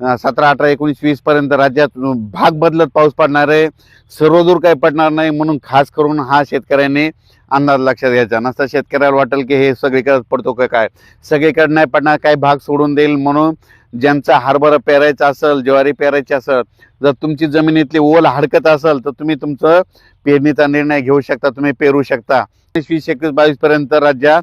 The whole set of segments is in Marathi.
सतरा अठरा एकोणीस वीस पर्यंत राज्यात भाग बदलत पाऊस पडणार आहे. सर्वदूर काही पडणार नाही म्हणून खास करून हा शेतकऱ्यांनी अंदाज लक्षात घ्यायचा. नसता शेतकऱ्याला वाटेल की हे सगळीकडे पडतो का काय? सगळीकडे नाही पडणार काही भाग सोडून देईल म्हणून ज्यांचा हरभरा पेरायचा असेल ज्वारी पेरायची असेल जर तुमची जमिनीतली ओल हडकत असेल तर तुम्ही तुमचं पेरणीचा निर्णय घेऊ शकता तुम्ही पेरू शकता. वीस एकवीस बावीस पर्यंत राज्यात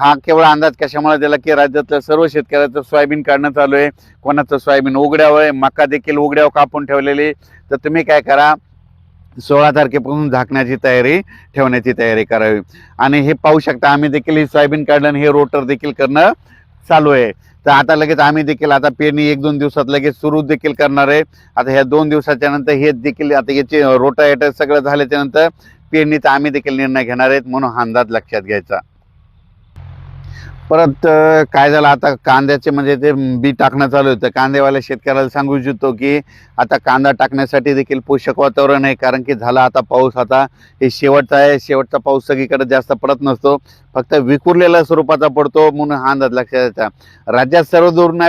हा केवळ अंदाज कशामुळे दिला की राज्यातल्या सर्व शेतकऱ्याचं सोयाबीन काढणं चालू आहे. कोणाचं सोयाबीन उघड्यावर आहे मका देखील उघड्यावर कापून ठेवलेली तर तुम्ही काय करा सोळा तारखेपासून झाकण्याची तयारी ठेवण्याची तयारी करावी. आणि हे पाहू शकता आम्ही देखील हे सोयाबीन काढलं आणि हे रोटर देखील करणं चालू आहे. तर आता लगेच आम्ही देखील आता पेरणी एक दोन दिवसात लगेच सुरू देखील करणार आहे. आता ह्या दोन दिवसाच्या नंतर हे देखील आता याचे रोटा येटर सगळं झाल्याच्यानंतर पेरणीचा आम्ही देखील निर्णय घेणार आहेत म्हणून हा अंदाज लक्षात घ्यायचा. परत काय झालं आता कांद्याचे म्हणजे ते बी टाकणं चालू होतं. कांदेवाल्या शेतकऱ्याला सांगू इच्छितो की आता कांदा टाकण्यासाठी देखील पोषक वातावरण आहे. कारण की झाला आता पाऊस आता. हे शेवटचा आहे. शेवटचा पाऊस सगळीकडे जास्त पडत नसतो. फक्त विखुरलेल्या स्वरूपाचा पडतो म्हणून हा अंदाज लक्षात येतात राज्यात सर्व दूर नाही